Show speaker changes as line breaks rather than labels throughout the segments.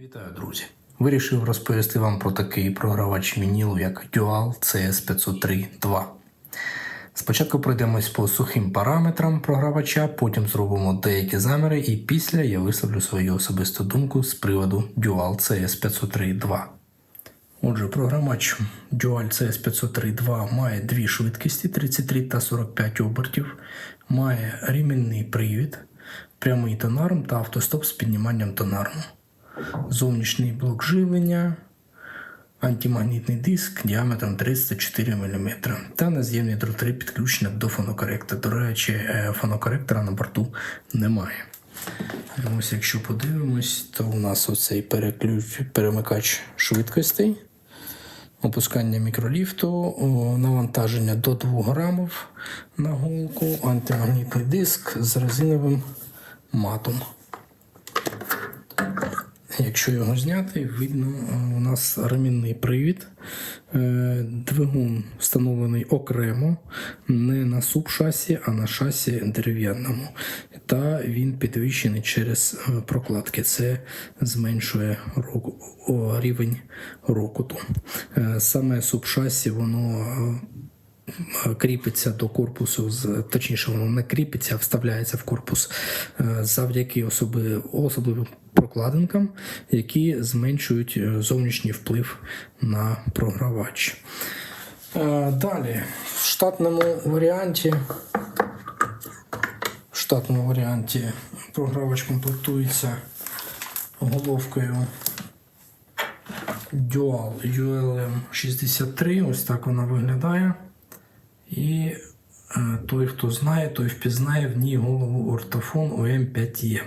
Вітаю, друзі! Вирішив розповісти вам про такий програвач вінілу, як Dual CS503 2. Спочатку пройдемось по сухим параметрам програвача, потім зробимо деякі заміри, і після я висловлю свою особисту думку з приводу Dual CS503 2. Отже, програмач Dual CS503 2 має дві швидкості 33 та 45 обертів, має ремінний привід, прямий тонарм та автостоп з підніманням тонарму, зовнішній блок живлення, антимагнітний диск діаметром 34 мм та нез'ємні дроти підключення до фонокоректора. До речі, е, фонокоректора на борту немає. Ось якщо подивимось, то у нас оцей переключ, перемикач швидкостей, опускання мікроліфту, навантаження до 2 грамів на голку, антимагнітний диск з резиновим матом. Якщо його зняти, видно, е, у нас ремінний привід. Е, Двигун встановлений окремо, не на субшасі, а на шасі дерев'яному. Та він підвищений через е, прокладки. Це зменшує рівень рокоту. Саме субшасі воно кріпиться до корпусу, точніше, воно не кріпиться, а вставляється в корпус завдяки особи, особливим прокладинкам, які зменшують е, зовнішній вплив на програвач. Е, Далі, в штатному варіанті. В штатному варіанті програвач комплектується головкою Dual ULM 63. Ось так вона виглядає. І той, хто знає, той впізнає в ній голову ортофон ОМ5Е.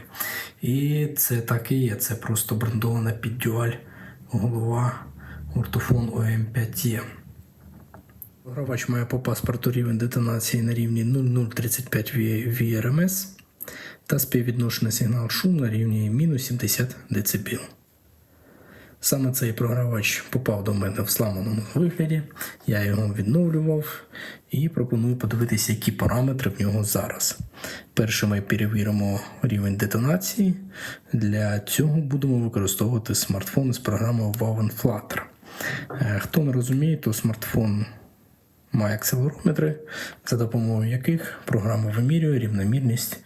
І це так і є. Це просто брендована під голова ортофон ОМ5Е. Гравач має по паспорту рівень детонації на рівні 0035 VRMS та співвідношений сигнал шум на рівні мінус 70 дБ. Саме цей програвач попав до мене в сламаному вигляді. Я його відновлював і пропоную подивитися, які параметри в нього зараз. Перше ми перевіримо рівень детонації. Для цього будемо використовувати смартфон з програмою Woven Flutter. Е, Хто не розуміє, то смартфон має акселерометри, за допомогою яких програма вимірює рівномірність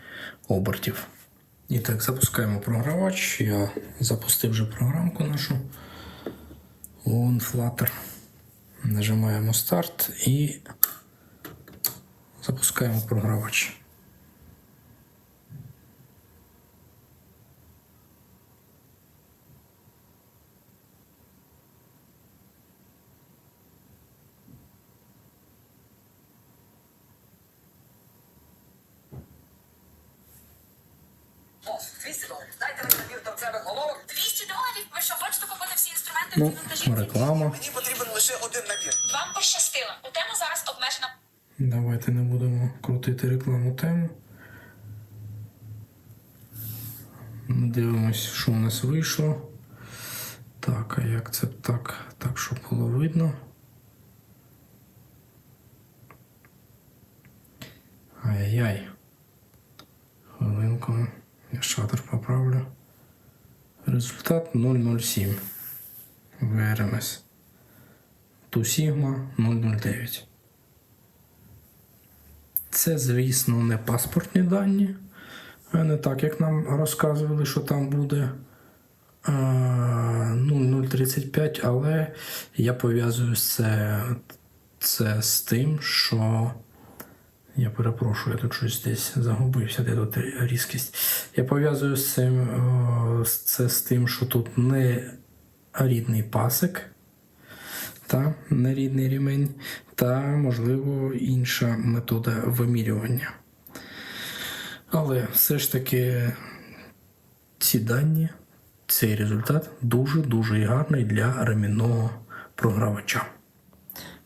обертів. І так, запускаємо програвач. Я запустив вже програмку нашу. Won Flutter. Нажимаємо старт і запускаємо програвач.
200 доларів. Дайте мені набір торцевих головок.
200 доларів? Ви що, хочете купити всі інструменти
Ну, реклама.
Мені потрібен лише один набір.
Вам пощастило. У тему зараз обмежена
Давайте не будемо крутити рекламу тему. Дивимось, що у нас вийшло. Так, а як це так? Так, щоб було видно. Ай-яй. Хвилинку. Я шатер поправлю. Результат 007. ВРМС. Ту Sigma 009. Це, звісно, не паспортні дані, не так, як нам розказували, що там буде а, ну, 035, але я пов'язую це, це з тим, що. Я перепрошую, я тут щось десь загубився, де тут різкість. Я пов'язую з цим це з тим, що тут не рідний пасик, та нерідний рівень, та, можливо, інша метода вимірювання. Але все ж таки ці дані, цей результат дуже-дуже гарний для ремінного програвача.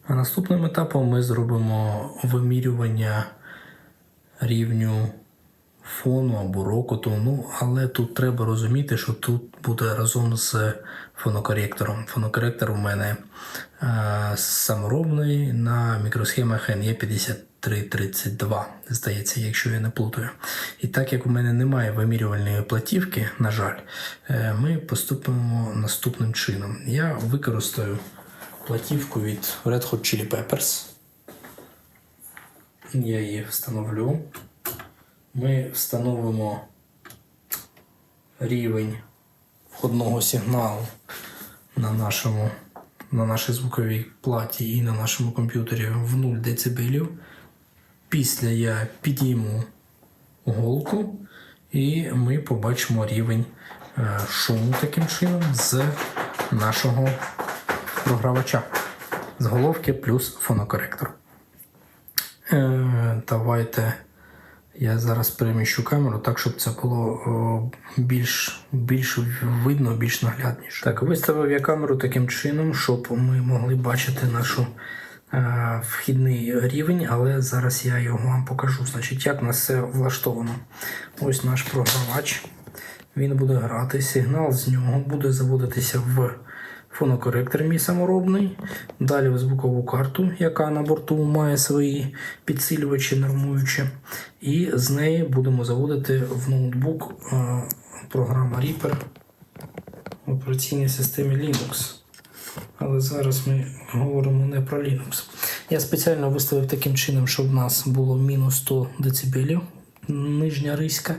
А наступним етапом ми зробимо вимірювання рівню фону або рокоту. Ну, але тут треба розуміти, що тут буде разом з фонокоректором. Фонокоректор у мене е, саморобний на мікросхемах NE50 5332, здається, якщо я не плутаю. І так як у мене немає вимірювальної платівки, на жаль, е, ми поступимо наступним чином. Я використаю платівку від Red Hot Chili Peppers. Я її встановлю. Ми встановимо рівень входного сигналу на нашому на нашій звуковій платі і на нашому комп'ютері в 0 дБ. Після я підійму голку і ми побачимо рівень е, шуму таким чином з нашого програвача. З головки плюс фонокоректор. Е, давайте я зараз переміщу камеру так, щоб це було о, більш, більш видно, більш наглядніше. Так, виставив я камеру таким чином, щоб ми могли бачити нашу е, вхідний рівень, але зараз я його вам покажу. Значить, як нас все влаштовано. Ось наш програвач. Він буде грати, сигнал з нього буде заводитися в фонокоректор мій саморобний, далі в звукову карту, яка на борту має свої підсилювачі нормуючі. І з неї будемо заводити в ноутбук е, програма Reaper в операційній системі Linux. Але зараз ми говоримо не про Linux. Я спеціально виставив таким чином, щоб в нас було мінус 100 дБ нижня риська.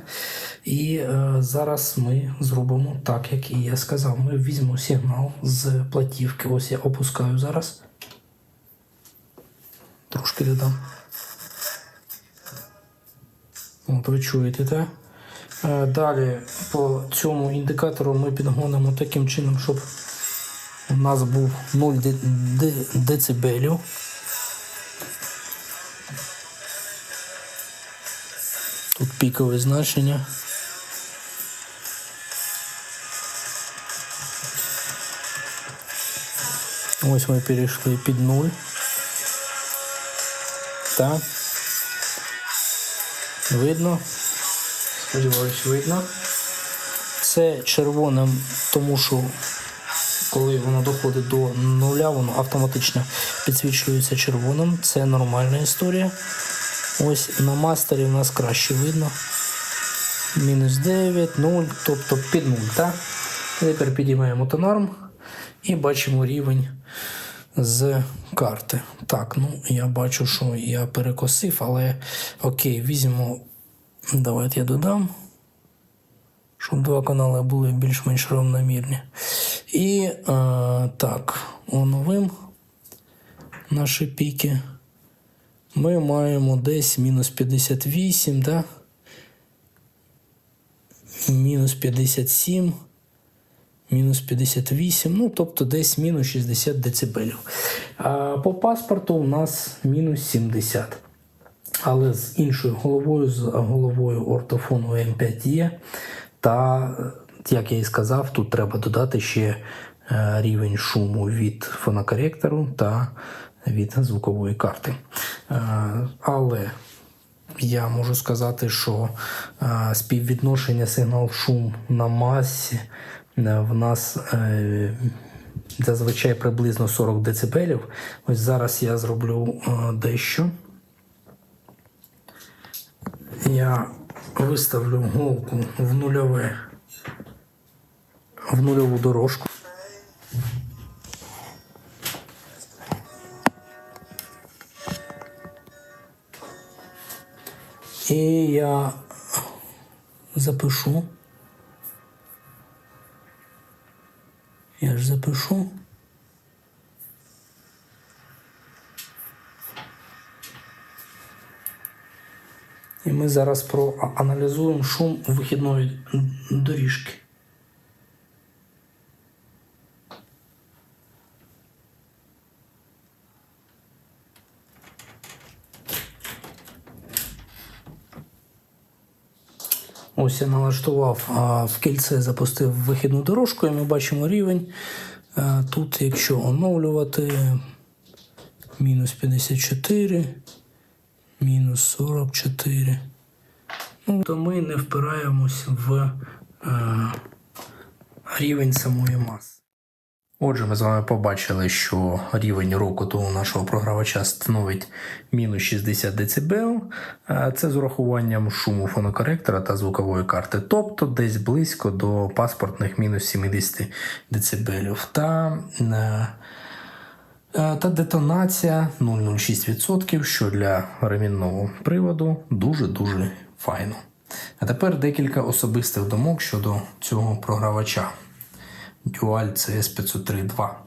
І е, зараз ми зробимо так, як і я сказав. Ми візьмемо сигнал з платівки. Ось я опускаю зараз. Трошки додам. От ви чуєте, так? Е, Далі по цьому індикатору ми підгонимо таким чином, щоб у нас був 0 де- де- децибелів. Тут пікове значення. Ось ми перейшли під 0. Так. Видно. Сподіваюсь, видно. Це червоним, тому що коли воно доходить до нуля, воно автоматично підсвічується червоним. Це нормальна історія. Ось на мастері в нас краще видно. Мінус 9, 0, тобто під 0. Так? Тепер підіймаємо тонарм і бачимо рівень з карти. Так, ну я бачу, що я перекосив, але окей, візьмемо. Давайте я додам, щоб два канали були більш-менш рівномірні. І е, так, оновим наші піки. Ми маємо десь мінус 58, да? мінус 57, мінус 58, ну тобто десь мінус 60 децибелів. А по паспорту у нас мінус 70. Але з іншою головою, з головою ортофону М5 є. Та, як я і сказав, тут треба додати ще е, рівень шуму від фонокоректору та від звукової карти. Е, Але я можу сказати, що е, співвідношення сигнал-шум на масі е, в нас е, зазвичай приблизно 40 дБ. Ось зараз я зроблю е, дещо. Я виставлю голку в нульове в нульову дорожку. І я запишу. Я ж запишу. І ми зараз проаналізуємо шум вихідної доріжки. Ось я налаштував а, в кільце, запустив вихідну дорожку, і ми бачимо рівень. Тут, якщо оновлювати, мінус 54, мінус 44. Ну, то ми не впираємось в е, рівень самої маси. Отже, ми з вами побачили, що рівень рокоту у нашого програвача становить мінус 60 дБ. Е, Це з урахуванням шуму фонокоректора та звукової карти, тобто десь близько до паспортних мінус 70 дБ. Та, е, е, та детонація 0,06%, що для ремінного приводу дуже-дуже файно. А тепер декілька особистих думок щодо цього програвача. Dual CS 503 2.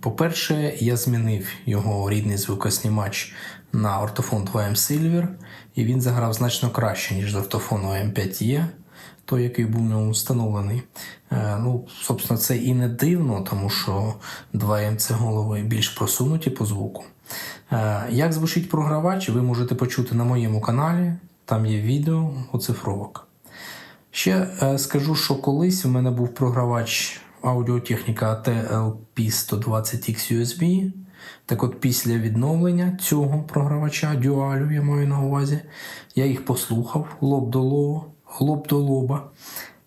По-перше, я змінив його рідний звукоснімач на ортофон 2M Silver, і він заграв значно краще, ніж з ортофону M5E, той, який був в ньому встановлений. Е, ну, собственно, це і не дивно, тому що 2M це голови більш просунуті по звуку. Е, як звучить програвач, ви можете почути на моєму каналі, там є відео оцифровок. Ще е, скажу, що колись у мене був програвач аудіотехніка TLP 120X USB. Так от після відновлення цього програвача дюалю, я маю на увазі, я їх послухав лоб до лоба, лоб до лоба.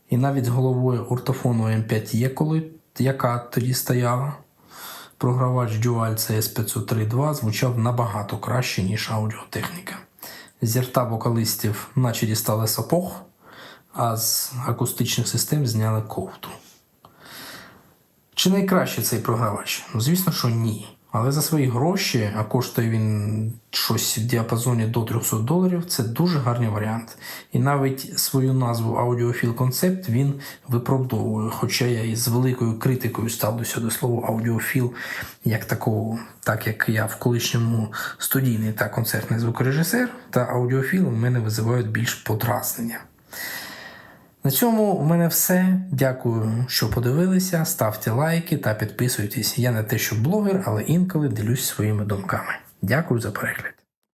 І навіть з головою ортофону M5E, коли, яка тоді стояла, програвач Dual CS 503.2 звучав набагато краще, ніж аудіотехніка. З рта вокалистів наче дістали сапог, а з акустичних систем зняли ковту. Чи найкраще цей програвач? Ну, звісно, що ні. Але за свої гроші, а коштує він щось в діапазоні до 300 доларів, це дуже гарний варіант. І навіть свою назву Audiophile Concept він виправдовує. Хоча я із великою критикою ставлюся до слова аудіофіл як такого, так як я в колишньому студійний та концертний звукорежисер, та аудіофіл в мене визивають більш подразнення. На цьому у мене все. Дякую, що подивилися. Ставте лайки та підписуйтесь. Я не те, що блогер, але інколи ділюсь своїми думками. Дякую за перегляд.